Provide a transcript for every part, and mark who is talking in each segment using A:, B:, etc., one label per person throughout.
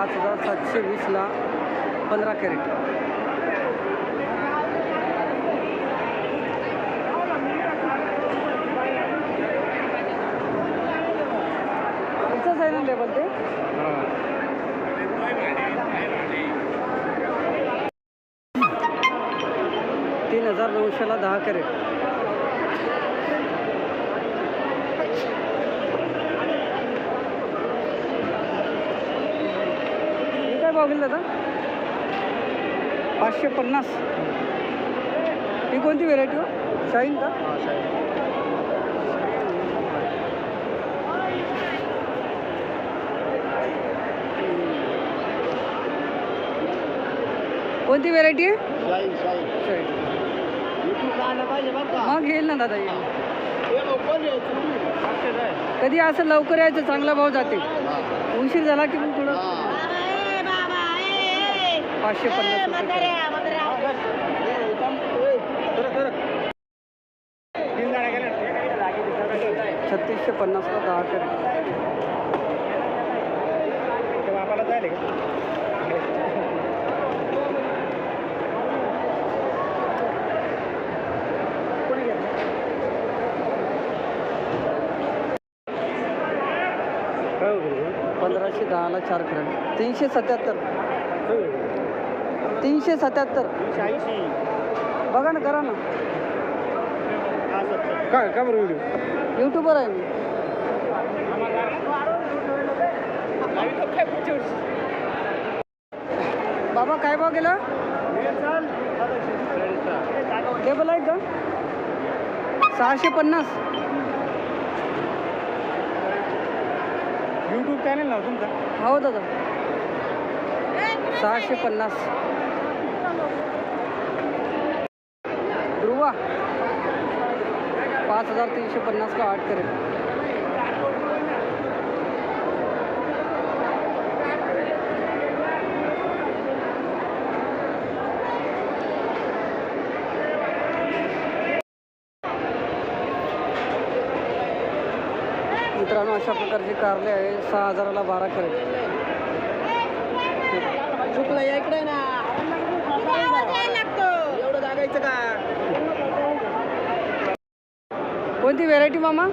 A: पाच हजार सातशे वीसला पंधरा कॅरेट. लेवल आहे लेबल ते? तीन हजार नऊशेला दहा कॅरेट. भाव गेलं दादा पाचशे पन्नास. ही कोणती व्हेरायटी हो? शाईन का? कोणती व्हेरायटी आहे? मग येईल ना दादा येईल. कधी असं लवकर यायचं चांगला भाव जाते. उशीर झाला की मग थोडं. पाचशे पन्नास. छत्तीसशे पन्नासला दहा
B: जायले
A: पंधराशे दहाला चार कॅरेट. तीनशे सत्याहत्तर. तीनशे सत्याहत्तर. बघा ना करा ना.
B: काय काय बरं व्हिडिओ
A: यूट्यूबर आहे मी. बाबा काय भाव गेला? टेबल आहे का? सहाशे पन्नास.
B: युट्यूब चॅनल ना तुमचा?
A: हो दादा. सहाशे पन्नास. ध्रुवा. पाच हजार तीनशे पन्नास का आठ करेल. मित्रांनो अशा प्रकारची कारले आहे. सहा हजाराला बारा करेल.
B: चुकलं इकडे ना. का?
A: कोणती व्हेरायटी मामा?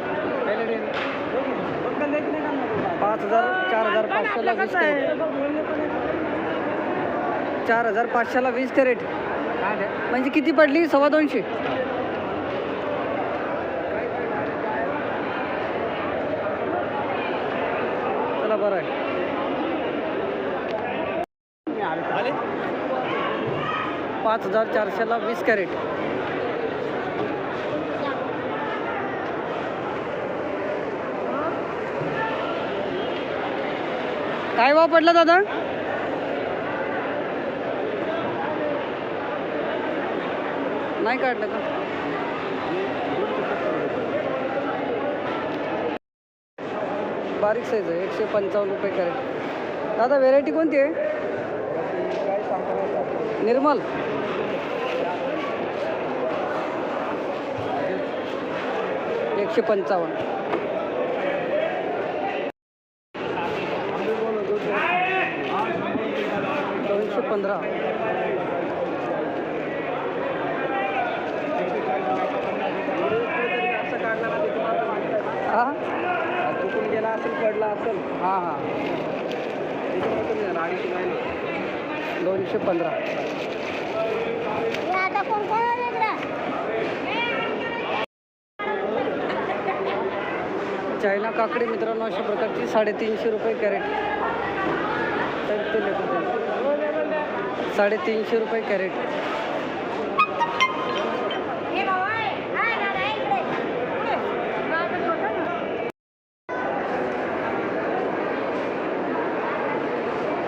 A: पाच हजार चार हजार पाचशेला वीस कॅरेट चार हजार पाचशेला वीस कॅरेट म्हणजे किती पडली? सव्वा दोनशे. चला बरं आहे. पाच हजार चारशेला वीस कॅरेट. काय भाव पडला दादा? नाही काढलं का? बारीक साईज आहे एकशे पंचावन्न रुपये कॅरेट. दादा व्हेरायटी कोणती आहे? निर्मल. एकशे पंचावन्न. दोनशे पंधरा. हा?
B: चुकून गेला असेल पडला असेल
A: हां हां. दोनशे पंधरा. चायना काकडी मित्रांनो अशा प्रकारची साडेतीनशे रुपये कॅरेट. तर. साडेतीनशे रुपये कॅरेट.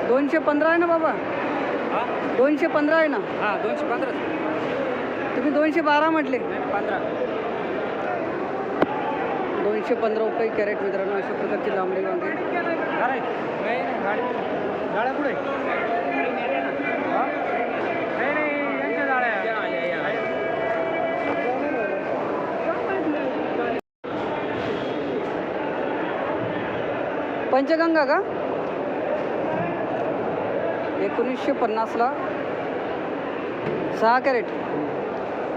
A: दोनशे पंधरा आहे ना बाबा? दोनशे पंधरा आहे ना?
B: हां दोनशे पंधरा
A: तुम्ही दोनशे बारा म्हटले.
B: पंधरा.
A: दोनशे पंधरा रुपये कॅरेट मित्रांनो अशा प्रकारची लांबडी वांगे.
B: पुढे
A: पंचगंगा का? एकोणीसशे पन्नासला सहा कॅरेट.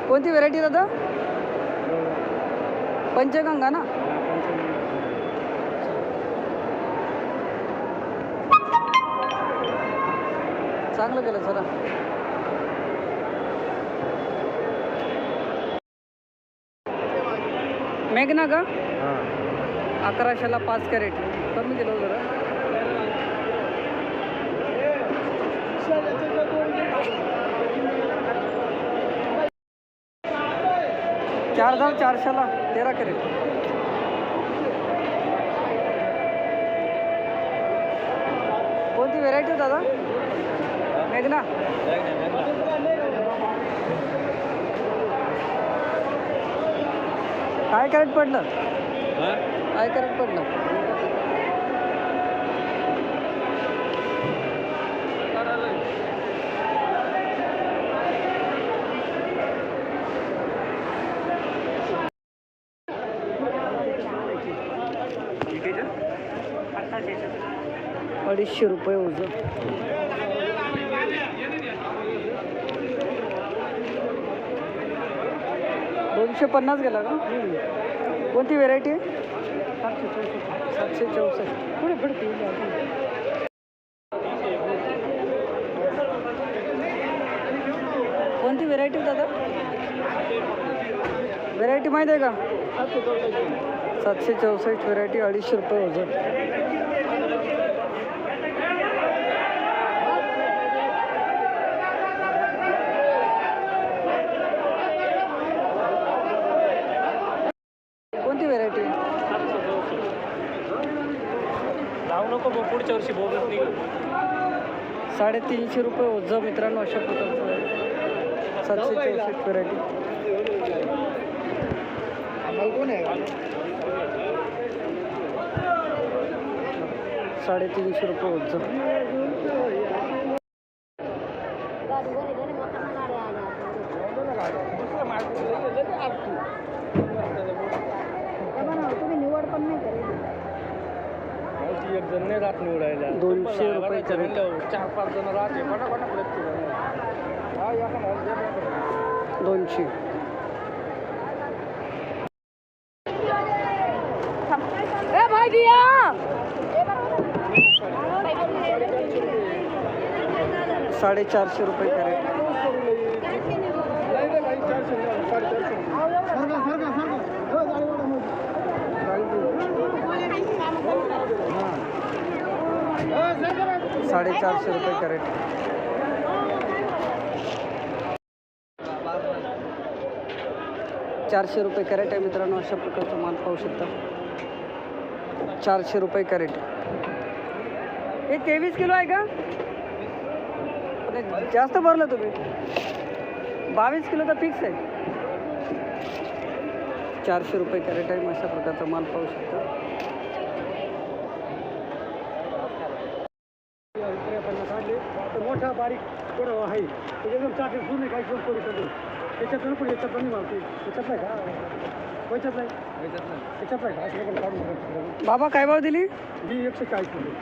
A: कोणती व्हेरायटी दादा? पंचगंगा ना? चांगलं केलं सर मेघना का? अकराशेला पाच कॅरेट. कमी केलं हो जरा. चार हजार चारशेला तेरा कॅरेट. कोणती व्हेरायटी दादा? मेघना काय करत पडलं? काय करत पडलं? अडीचशे रुपये ओझं दोनशे पन्नास गेला का? कोणती व्हेरायटी आहे? सातशे चौसष्ट पुढे पुढे कोणती व्हेरायटी दादा? व्हेरायटी माहीत आहे का? सातशे चौसष्ट व्हेरायटी अडीचशे रुपये होतं कोणती व्हेरायटी
B: लावू नको मग पुढच्या वर्षी बोलत नाही
A: साडेतीनशे रुपये ओझं मित्रांनो अशा प्रकारचं. सातशे चौसष्ट व्हेरायटी
B: कोण आहे?
A: साडेतीनशे रुपये ओझं
B: एक जण नाही राहत निवडायला चार पाच जण राहते
A: दोनशे. साडेचारशे रुपये कॅरेट. साडेचारशे रुपये कॅरेट. चारशे रुपये कॅरेट आहे मित्रांनो अशा प्रकारचा माल पाहू शकता. चारशे रुपये कॅरेट. हे तेवीस किलो आहे का? जास्त भरलं तुम्ही. बावीस किलो तर फिक्स आहे. चारशे रुपये कॅरेट आहे मग अशा प्रकारचा माल पाहू शकता
B: काढले तर मोठा बारीक थोडं आहे. ते एकदम चाटे पूर्ण काही करू करू शकतो. त्याच्यात पण याच्यात पण मारते. त्याच्यात नाही का? त्याच्यात नाही? त्याच्यात नाही. का? असं पण काढून.
A: बाबा काय भाव दिली?
B: ही एकशे चाळीस रुपये.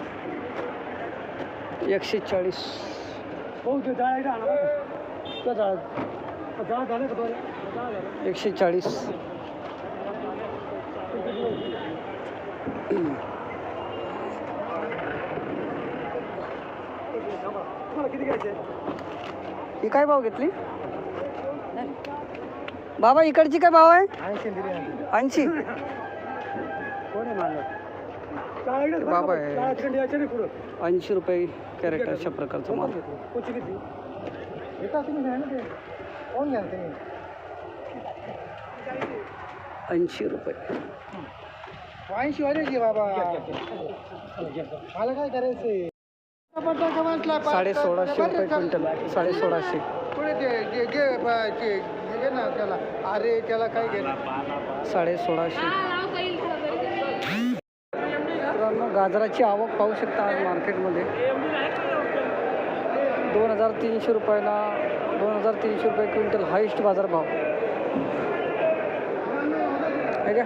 A: एकशे चाळीस.
B: हो ते जाळ एकदा आणा बरं. त्या जाळ. झालं का दोन झालं
A: एकशे चाळीस.
B: तुम्हाला किती घ्यायचे?
A: ही काय भाव घेतली? बाबा इकडची काय भाव आहे?
B: ऐंशी दिली नाही
A: ऐंशी.
B: कोण आहे मानलं
A: बाबा
B: का?
A: आहे.
B: जाळ तिकडे यायचं नाही पुढं.
A: ऐंशी रुपये कॅरेट अशा प्रकारचा माल.
B: कोणची किती एका तुम्ही घ्या ना ते. कोण घ्या
A: ऐंशी रुपये.
B: ऐंशी वाजायची बाबा. मला काय करायचंय?
A: साडे सोळाशे रुपये क्विंटल साडे सोळाशे
B: पुढे ते घे घे ब- ते घे ना त्याला. अरे त्याला काय घे?
A: साडे सोळाशे मित्रांनो गाजराची आवक पाहू शकता आज मार्केटमध्ये. दोन हजार तीनशे रुपयाला दोन हजार तीनशे रुपये क्विंटल हायेस्ट बाजारभाव. आहे का?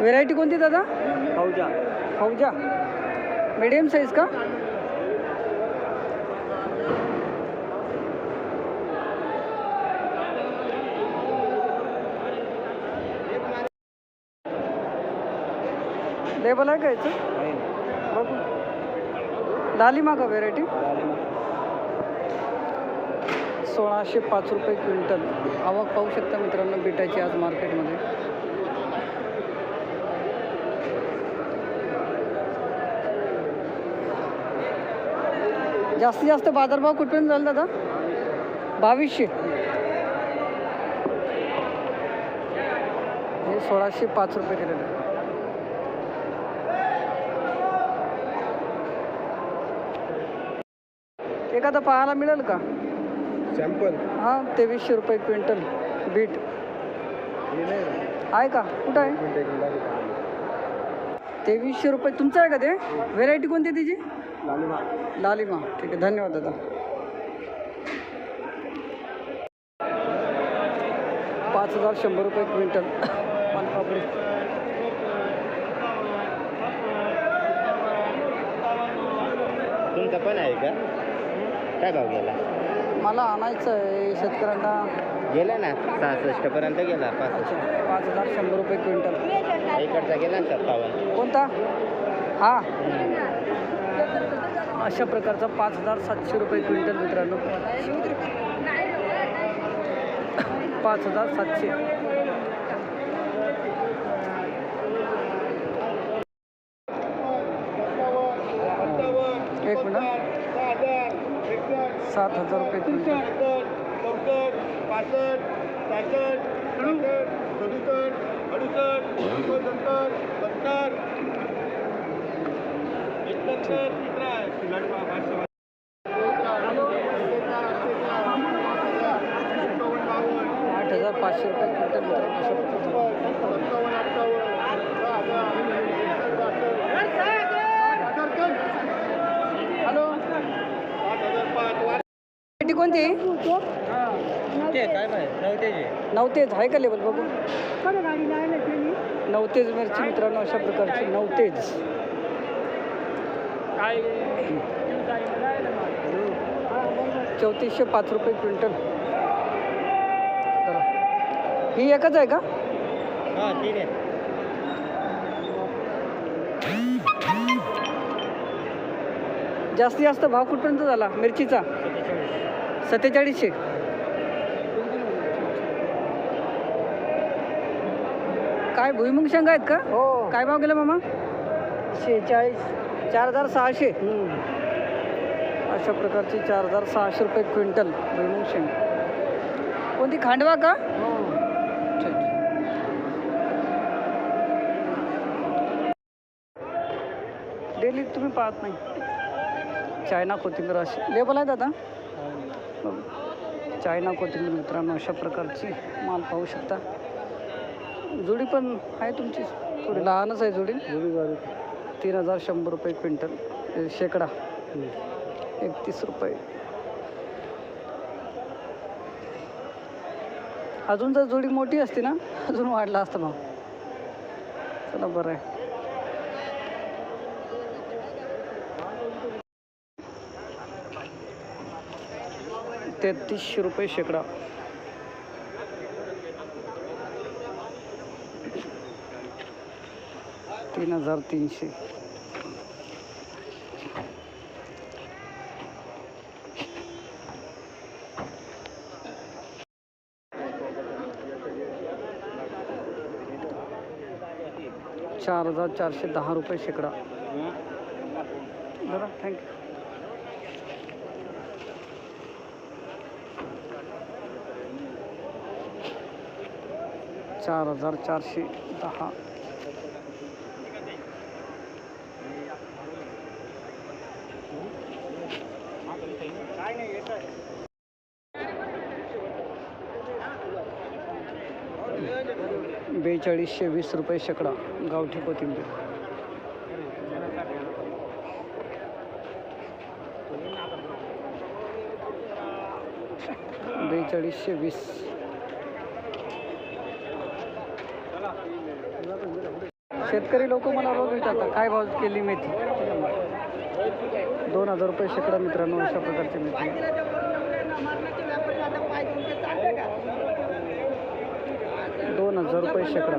A: व्हेरायटी कोणती दादा?
B: फौजा.
A: फौजा. मीडियम साईज का? लेबल आहे का याचं बघू. लालिमा का व्हेरायटी सोळाशे पाच रुपये क्विंटल. आवक पाहू शकता मित्रांनो बिटाची आज मार्केटमध्ये. जास्तीत जास्त बाजारभाव कुठपर्यंत झाला दादा? बावीसशे. हे सोळाशे पाच रुपये केलेलं. आहे एखादा पाहायला मिळेल का?
B: सॅम्पल?
A: हां तेवीसशे रुपये क्विंटल बीट. आहे का? कुठं आहे? तेवीसशे रुपये. तुमचं आहे का ते? व्हेरायटी कोणती आहे तिची?
B: लालिमा.
A: लालिमा. ठीक आहे धन्यवाद दादा. पाच हजार शंभर रुपये क्विंटल. पानपापडी
C: तुमचा पण आहे का? काय भाव गेला?
A: मला आणायचं आहे शेतकऱ्यांना.
C: गेला ना? सहासष्ट पर्यंत गेला पाच
A: पाच हजार शंभर रुपये क्विंटल.
C: इकडचा गेला ना सत्तावन्न
A: कोणता? हा. अशा प्रकारचा पाच हजार सातशे रुपये क्विंटल मित्रांनो. पाच हजार सातशे एक मिनिट सात हजार रुपये आठ हजार पाचशे रुपये क्विंटल मित्रांनो अशा प्रकारचा हॅलो कोणती? नवतेज आहे. का लेवल बघू नवतेज मिरची मित्रांनो अशा प्रकारची नवतेज चौतीसशे पाच रुपये क्विंटल. ही एकच आहे का?
C: हां ठीक आहे.
A: जास्तीत जास्त भाव कुठपर्यंत झाला मिरचीचा? सत्तेचाळीसशे. काय भुईमुंग शेंगा आहेत का?
B: हो.
A: काय भाव गेला मामा?
B: शेहेचाळीस.
A: चार हजार सहाशे अशा प्रकारची चार हजार सहाशे रुपये क्विंटल भुईमुंग शेंग. कोणती खांडवा का? अच्छा. डेली तुम्ही पाहत नाही. चायना कोथिंबीर अशी. लेबल आहे दादा. चायना कोथिंबीर मित्रांनो अशा प्रकारची माल पाहू शकता. जोडी पण आहे तुमची? थोडी लहानच आहे जोडी. तीन हजार शंभर रुपये क्विंटल. शेकडा. एकतीस रुपये. अजून जर जोडी मोठी असती ना अजून वाढला असता भाव. चला बरं आहे. तेहतीसशे रुपये शेकडा. तीन हजार तीनशे. चार हजार चारशे दहा रुपये शेकडा. बरं थँक्यू चार हजार चारशे दहा. बेचाळीसशे वीस रुपये शेकडा गावठी कोथिंबीर. बेचाळीसशे वीस. शेतकरी लोक मला रोज विचारतात काय भाव केली मेथी? दोन हजार रुपये शेकडा मित्रांनो अशा प्रकारची मेथी. दोन हजार रुपये शेकडा.